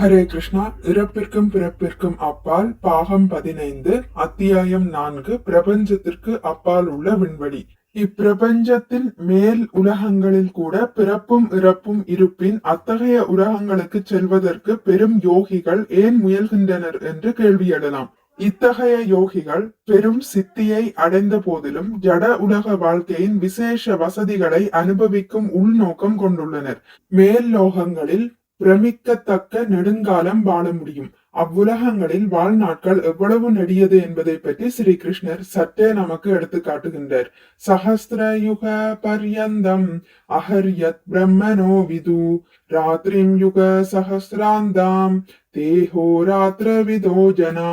ஹரே கிருஷ்ணா இறப்பிற்கும் பிறப்பிற்கும் அப்பால் பாகம் பதினைந்து அத்தியாயம் நான்கு பிரபஞ்சத்திற்கு அப்பால் உள்ள விண்வெளி. இப்பிரபஞ்சத்தின் மேல் உலகங்களில் கூட பிறப்பும் இறப்பும் இருப்பின் அத்தகைய உலகங்களுக்கு செல்வதற்கு பெரும் யோகிகள் ஏன் முயல்கின்றனர் என்று கேள்வி எழலாம். இத்தகைய யோகிகள் பெரும் சித்தியை அடைந்த போதிலும் ஜட உலக வாழ்க்கையின் விசேஷ வசதிகளை அனுபவிக்கும் உள்நோக்கம் கொண்டுள்ளனர். மேல் லோகங்களில் பிரமிக்கத்தக்க நெடுங்காலம் வாழ முடியும். அவ்வுலகங்களில் வாழ்நாட்கள் எவ்வளவு நெடியது என்பதை பற்றி ஸ்ரீ கிருஷ்ணர் சற்றே நமக்கு எடுத்து காட்டுகின்றார். சஹஸ்ர பர்யந்தம் அஹர்யத் பிரம்மனோ விது. ராத்திரிம் யுக சஹஸ்ராந்தாம் தேஹோ ராத்திர விதோ ஜனா.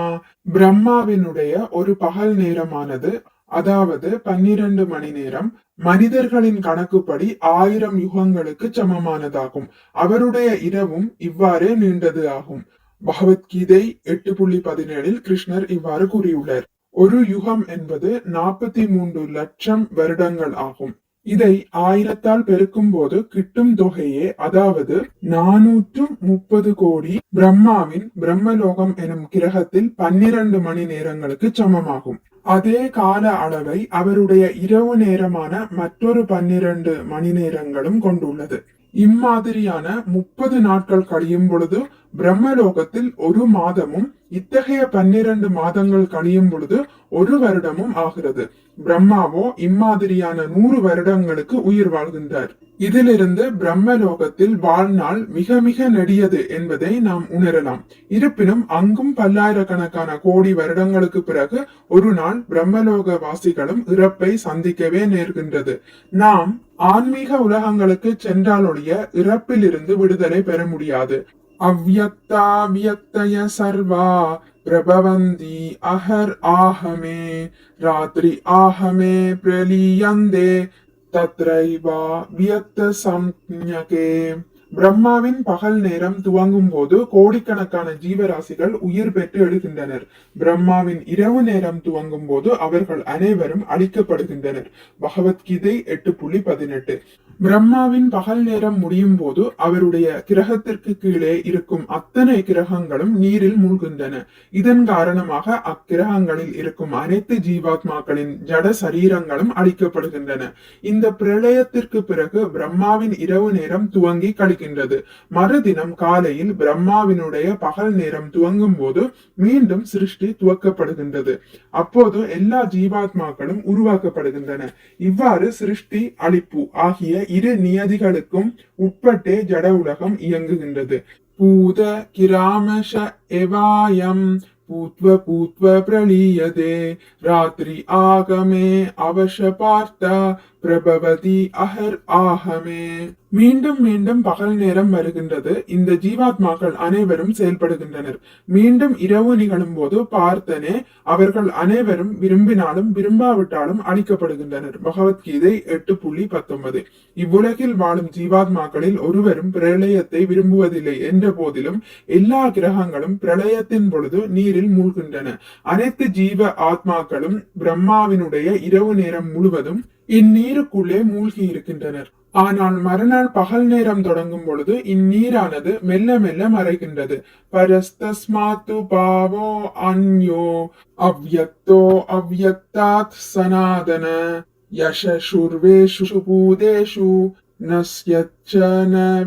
பிரம்மாவினுடைய ஒரு பகல் நேரமானது அதாவது பன்னிரண்டு மணி நேரம் மனிதர்களின் கணக்குப்படி ஆயிரம் யுகங்களுக்கு சமமானதாகும். அவருடைய இரவும் இவ்வாறே நீண்டது ஆகும். பகவத்கீதை எட்டு புள்ளி பதினேழில் கிருஷ்ணர் இவ்வாறு கூறியுள்ளார். ஒரு யுகம் என்பது நாற்பத்தி மூன்று லட்சம் வருடங்கள் ஆகும். இதை ஆயிரத்தால் பெருக்கும் போது கிட்டும் தொகையே அதாவது நானூற்று முப்பது கோடி பிரம்மாவின் பிரம்மலோகம் எனும் கிரகத்தில் பன்னிரண்டு மணி நேரங்களுக்கு சமமாகும். அதே கால அளவை அவருடைய இரவு நேரமான மற்றொரு பன்னிரண்டு மணி நேரங்களும் கொண்டுள்ளது. இம்மாதிரியான முப்பது நாட்கள் கழியும் பொழுது பிரம்மலோகத்தில் ஒரு மாதமும் இத்தகைய பன்னிரண்டு மாதங்கள் கணியும் பொழுது ஒரு வருடமும் ஆகிறது பிரம்மாவோ இம்மாதிரியான நூறு வருடங்களுக்கு உயிர் வாழ்கின்றார் இதிலிருந்து பிரம்மலோகத்தில் வாழ்நாள் மிக மிக நெடியது என்பதை நாம் உணரலாம் இருப்பினும் அங்கும் பல்லாயிரக்கணக்கான கோடி வருடங்களுக்கு பிறகு ஒரு நாள் பிரம்மலோக வாசிகளும் இறப்பை சந்திக்கவே நேர்கின்றது நாம் ஆன்மீக உலகங்களுக்கு சென்றாலொழிய இறப்பிலிருந்து விடுதலை பெற முடியாது அவ்யக்தாவியக்தய சர்வா பிரபவந்தி அஹர் ஆஹமே. ராத்திரி ஆஹமே பிரலீயந்தே. தத்ரைவா வியக்த சம்ஞகே. பிரம்மாவின் பகல் நேரம் துவங்கும் போது கோடிக்கணக்கான ஜீவராசிகள் உயிர் பெற்று எழுகின்றனர். பிரம்மாவின் இரவு நேரம் துவங்கும் போது அவர்கள் அனைவரும் அழிக்கப்படுகின்றனர். பகவத்கீதை எட்டு புள்ளி பதினெட்டு. பிரம்மாவின் பகல் நேரம் முடியும் போது அவருடைய கிரகத்திற்கு கீழே இருக்கும் அத்தனை கிரகங்களும் நீரில் மூழ்கின்றன. இதன் காரணமாக அக்கிரகங்களில் இருக்கும் அனைத்து ஜீவாத்மாக்களின் ஜட சரீரங்களும் அழிக்கப்படுகின்றன. இந்த பிரளயத்திற்கு பிறகு பிரம்மாவின் இரவு நேரம் துவங்கி கழிக்கின்றது. மறுதினம் காலையில் பிரம்மாவினுடைய பகல் நேரம் துவங்கும் போது மீண்டும் சிருஷ்டி துவக்கப்படுகின்றது. அப்போது எல்லா ஜீவாத்மாக்களும் உருவாக்கப்படுகின்றன. இவ்வாறு சிருஷ்டி அழிப்பு ஆகிய இரு நியதிகளுக்கும் உட்பட்டே ஜட உலகம் இயங்குகின்றது. பூத கிராமஷ எவாயம் பூத்வ பூத்வ பிரளீயதே. ராத்திரி ஆகமே அவச பார்த்த பிரபவதி அஹர் ஆகமே மீண்டும் மீண்டும் பகல் நேரம் வருகின்றது. இந்த ஜீவாத்மாக்கள் அனைவரும் செயல்படுகின்றனர். மீண்டும் இரவு நிகழும் போது பார்த்தனே அவர்கள் அனைவரும் விரும்பினாலும் விரும்பாவிட்டாலும் அழிக்கப்படுகின்றனர். பகவத்கீதை எட்டு புள்ளி பத்தொன்பது. இவ்வுலகில் வாழும் ஜீவாத்மாக்களில் ஒருவரும் பிரளயத்தை விரும்புவதில்லை என்ற போதிலும் எல்லா கிரகங்களும் பிரளயத்தின் பொழுது நீரில் மூழ்கின்றன. அனைத்து ஜீவ ஆத்மாக்களும் பிரம்மாவினுடைய இரவு நேரம் முழுவதும் இந்நீருக்குள்ளே மூழ்கி இருக்கின்றனர். ஆனால் மறுநாள் பகல் நேரம் தொடங்கும் பொழுது இந்நீரானது மெல்ல மெல்ல மறைகின்றது. பரஸ்தஸ்மாத்து பாவோ அந்யோ அவ்யக்தோ அவ்யக்தாத் சனாதன யசூர்வேஷு பூதேஷு நஸ்யச்ச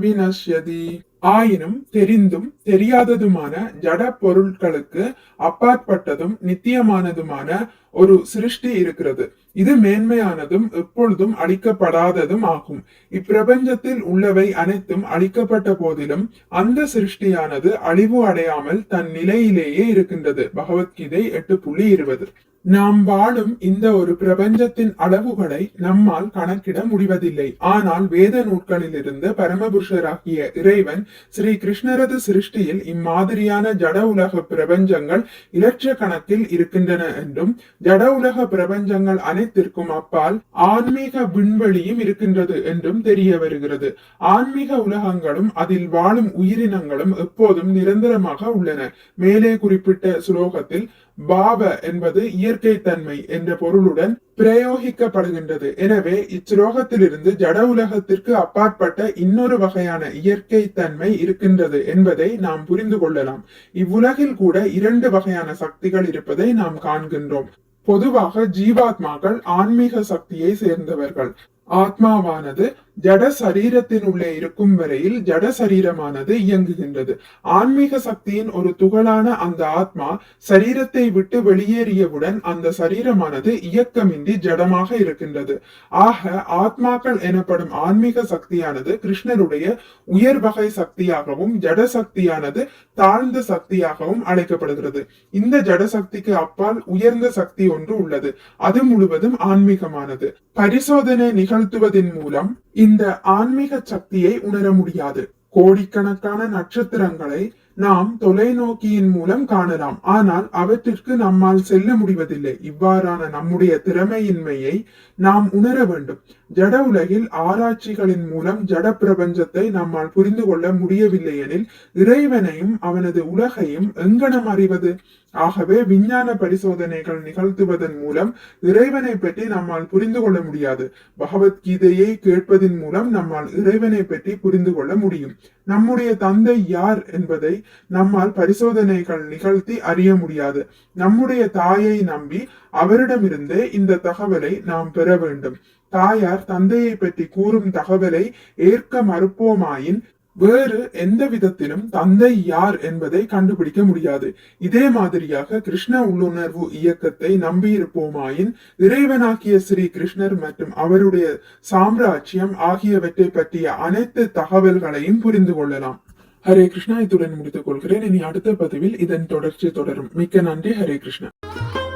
வினஸ்யதி ஆயினும் தெரிந்தும் தெரியாததுமான ஜட பொருட்களுக்கு அப்பாற்பட்டதும் நித்தியமானதுமான ஒரு சிருஷ்டி இருக்கிறது. இது மேன்மையானதும் எப்பொழுதும் அழிக்கப்படாததும் ஆகும். இப்பிரபஞ்சத்தில் உள்ளவை அனைத்தும் அழிக்கப்பட்ட போதிலும் அந்த சிருஷ்டியானது அழிவு அடையாமல் தன் நிலையிலேயே இருக்கின்றது. பகவத்கீதை எட்டு புள்ளி இருபது. நாம் வாழும் இந்த ஒரு பிரபஞ்சத்தின் அளவுகளை நம்மால் கணக்கிட முடிவதில்லை. ஆனால் வேத நூட்களிலிருந்து பரமபுருஷராகிய இறைவன் ஸ்ரீ கிருஷ்ணரது சிருஷ்டியில் இம்மாதிரியான ஜட உலக பிரபஞ்சங்கள் இலட்சக்கணக்கில் இருக்கின்றன என்றும் ஜட உலக பிரபஞ்சங்கள் அனைத்திற்கும் அப்பால் ஆன்மீக விண்வெளியும் இருக்கின்றது என்றும் தெரிய வருகிறது. ஆன்மீக உலகங்களும் அதில் வாழும் உயிரினங்களும் எப்போதும் நிரந்தரமாக உள்ளன. மேலே குறிப்பிட்ட சுலோகத்தில் பாவ என்பது இயற்கை தன்மை என்ற பொருளுடன் பிரயோகிக்கப்படுகின்றது. எனவே இச்சுலோகத்திலிருந்து ஜட உலகத்திற்கு அப்பாற்பட்ட இன்னொரு வகையான இயற்கை தன்மை இருக்கின்றது என்பதை நாம் புரிந்து கொள்ளலாம். இவ்வுலகில் கூட இரண்டு வகையான சக்திகள் இருப்பதை நாம் காண்கின்றோம். பொதுவாக ஜீவாத்மாக்கள் ஆன்மீக சக்தியை சேர்ந்தவர்கள். ஆத்மாவானது ஜட சரீரத்தினுள்ளே இருக்கும் வரையில் ஜட சரீரமானது இயங்குகின்றது. ஆன்மீக சக்தியின் ஒரு துகளான அந்த ஆத்மா சரீரத்தை விட்டு வெளியேறியவுடன் அந்த சரீரமானது இயக்கமின்றி ஜடமாக இருக்கின்றது. ஆக ஆத்மாக்கள் எனப்படும் ஆன்மீக சக்தியானது கிருஷ்ணருடைய உயர் வகை சக்தியாகவும் ஜட சக்தியானது தாழ்ந்த சக்தியாகவும் அழைக்கப்படுகிறது. இந்த ஜட சக்திக்கு அப்பால் உயர்ந்த சக்தி ஒன்று உள்ளது. அது முழுவதும் ஆன்மீகமானது. பரிசோதனை நிகழ் நிகழ்த்துவதன் மூலம் இந்த ஆன்மீக சக்தியை உணர முடியாது. கோடிக்கணக்கான நட்சத்திரங்களை நாம் தொலைநோக்கியின் மூலம் காணலாம். ஆனால் அவற்றிற்கு நம்மால் செல்ல முடிவதில்லை. இவ்வாறான நம்முடைய திறமையின்மையை நாம் உணர வேண்டும். ஜட உலகில் ஆராய்ச்சிகளின் மூலம் ஜட பிரபஞ்சத்தை நம்மால் புரிந்து கொள்ள முடியவில்லை எனில் இறைவனையும் அவனது உலகையும் எங்கனம் அறிவது? ஆகவே விஞ்ஞான பரிசோதனைகள் நிகழ்த்துவதன் மூலம் இறைவனை பற்றி நம்மால் புரிந்து கொள்ள முடியாது. பகவத்கீதையை கேட்பதன் மூலம் நம்மால் இறைவனை பற்றி புரிந்து கொள்ள முடியும். நம்முடைய தந்தை யார் என்பதை நம்மால் பரிசோதனைகள் நிகழ்த்தி அறிய முடியாது. நம்முடைய தாயை நம்பி அவரிடமிருந்தே இந்த தகவலை நாம் பெற வேண்டும். தாயார் தந்தையை பற்றி கூறும் தகவலை ஏற்க மறுப்போமாயின் வேறு எந்த விதத்திலும் தந்தை யார் என்பதை கண்டுபிடிக்க முடியாது. இதே மாதிரியாக கிருஷ்ண உள்ளுணர்வு இயக்கத்தை நம்பியிருப்போமாயின் இறைவனாக்கிய ஸ்ரீ கிருஷ்ணர் மற்றும் அவருடைய சாம்ராஜ்யம் ஆகியவற்றை பற்றிய அனைத்து தகவல்களையும் புரிந்து கொள்ளலாம். ஹரே கிருஷ்ணா இத்துடன் முடித்துக் கொள்கிறேன். இனி அடுத்த பதிவில் இதன் தொடர்ச்சி தொடரும். மிக்க நன்றி. ஹரே கிருஷ்ணா.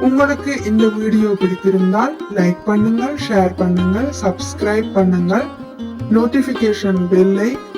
உங்களுக்கு இந்த வீடியோ பிடித்திருந்தால் லைக் பண்ணுங்கள் ஷேர் பண்ணுங்கள் சப்ஸ்கிரைப் பண்ணுங்கள். நோட்டிபிகேஷன் பெல்லை